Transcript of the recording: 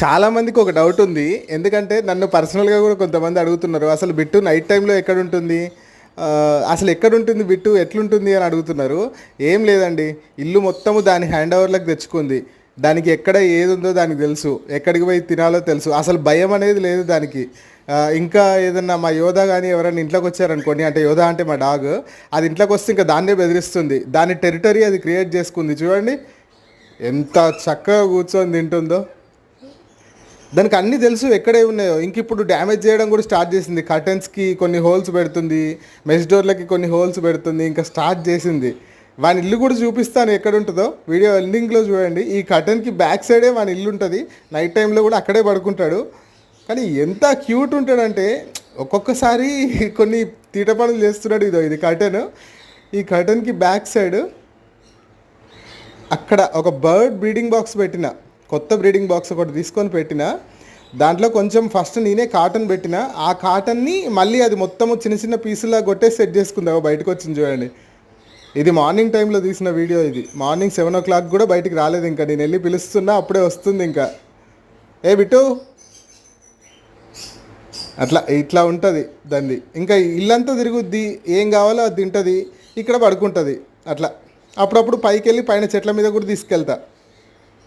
చాలామందికి ఒక డౌట్ ఉంది. ఎందుకంటే నన్ను పర్సనల్గా కూడా కొంతమంది అడుగుతున్నారు. అసలు బిట్టు నైట్ టైంలో ఎక్కడ ఉంటుంది? అసలు ఎక్కడుంటుంది బిట్టు? ఎట్లుంటుంది అని అడుగుతున్నారు. ఏం లేదండి. ఇల్లు మొత్తము దాని హ్యాండ్ ఓవర్లకు తెచ్చుకుంది. దానికి ఎక్కడ ఏది ఉందో దానికి తెలుసు. ఎక్కడికి పోయి తినాలో తెలుసు. అసలు భయం అనేది లేదు దానికి. ఇంకా ఏదన్నా మా యోధా కానీ ఎవరైనా ఇంట్లోకి వచ్చారనుకోండి అంటే యోధా అంటే మా డాగ్ అది ఇంట్లోకి వస్తే ఇంకా దాన్నే బెదిరిస్తుంది. దాని టెరిటరీ అది క్రియేట్ చేసుకుంది. చూడండి. ఎంత చక్కగా కూర్చొని తింటుందో. దానికి అన్నీ తెలుసు ఎక్కడే ఉన్నాయో. ఇంక ఇప్పుడు డ్యామేజ్ చేయడం కూడా స్టార్ట్ చేసింది. కర్టెన్స్కి కొన్ని హోల్స్ పెడుతుంది. మెస్ డోర్లకి కొన్ని హోల్స్ పెడుతుంది. ఇంకా స్టార్ట్ చేసింది. వాని ఇల్లు కూడా చూపిస్తాను ఎక్కడ ఉంటుందో. వీడియో ఎండింగ్లో చూడండి. ఈ కర్టెన్కి బ్యాక్ సైడే వాని ఇల్లు ఉంటుంది. నైట్ టైంలో కూడా అక్కడే పడుకుంటాడు. కానీ ఎంత క్యూట్ ఉంటాడంటే ఒక్కొక్కసారి కొన్ని తీట పనులు చేస్తున్నాడు ఇదో ఇది కర్టెన్ ఈ కర్టెన్కి బ్యాక్ సైడ్ అక్కడ ఒక బర్డ్ బ్రీడింగ్ బాక్స్ పెట్టిన. కొత్త బ్రీడింగ్ బాక్స్ ఒకటి తీసుకొని పెట్టిన దాంట్లో కొంచెం ఫస్ట్ నేనే కాటన్ పెట్టిన ఆ కాటన్ని మళ్ళీ అది మొత్తం చిన్న చిన్న పీసులా కొట్టేసి సెట్ చేసుకుందావు బయటకు వచ్చింది చూడండి. ఇది మార్నింగ్ టైంలో తీసిన వీడియో ఇది. మార్నింగ్ సెవెన్ ఓ క్లాక్ కూడా బయటికి రాలేదు ఇంకా. నేను వెళ్ళి పిలుస్తున్నా అప్పుడే వస్తుంది ఇంకా. ఏ బిట్టు? అట్లా ఇట్లా ఉంటుంది దాన్ని. ఇంకా ఇల్లంతా తిరుగుద్ది. ఏం కావాలో అది తింటుంది. ఇక్కడ పడుకుంటుంది. అట్లా. అప్పుడప్పుడు పైకి వెళ్ళి పైన చెట్ల మీద కూడా తీసుకెళ్తా.